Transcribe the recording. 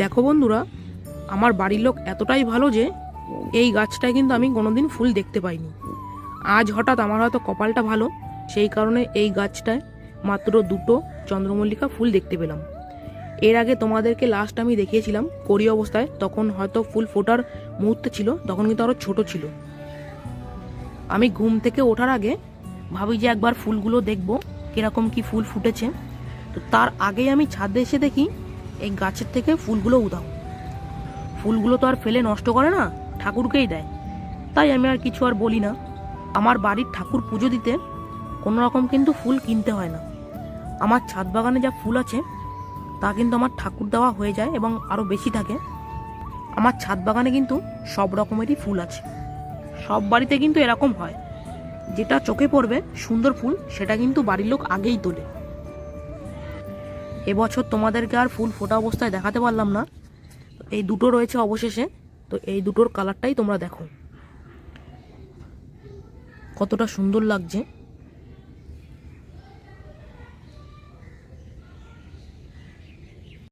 দেখো বন্ধুরা, আমার বাড়ির লোক এতটাই ভালো যে এই গাছটায় কিন্তু আমি কোনোদিন ফুল দেখতে পাইনি। আজ হঠাৎ আমার হয়তো কপালটা ভালো, সেই কারণে এই গাছটায় মাত্র দুটো চন্দ্রমল্লিকা ফুল দেখতে পেলাম। এর আগে তোমাদেরকে লাস্ট আমি দেখিয়েছিলাম করি অবস্থায়, তখন হয়তো ফুল ফোটার মুহূর্তে ছিল, তখন কিন্তু আরও ছোট ছিল। আমি ঘুম থেকে ওঠার আগে ভাবি যে একবার ফুলগুলো দেখব, কীরকম কি ফুল ফুটেছে। তো তার আগেই আমি ছাদে এসে দেখি এই গাছের থেকে ফুলগুলো উধাও। ফুলগুলো তো আর ফেলে নষ্ট করে না, ঠাকুরকেই দেয়। তাই আমি আর কিছু আর বলি না। আমার বাড়ির ঠাকুর পুজো দিতে কোনো রকম কিন্তু ফুল কিনতে হয় না। আমার ছাদ বাগানে যা ফুল আছে, তা কিন্তু আমার ঠাকুর দেওয়া হয়ে যায় এবং আরও বেশি থাকে। আমার ছাদ বাগানে কিন্তু সব রকমেরই ফুল আছে। সব বাড়িতে কিন্তু এরকম হয়। যেটা চোখে পড়বে সুন্দর ফুল, সেটা কিন্তু বাড়ির লোক আগেই তোলে। এবছর তোমাদেরকে আর ফুল ফোটা অবস্থায় দেখাতে পারলাম না। এই দুটো রয়েছে অবশেষে। তো এই দুটোর কালারটাই তোমরা দেখো। কতটা সুন্দর লাগছে।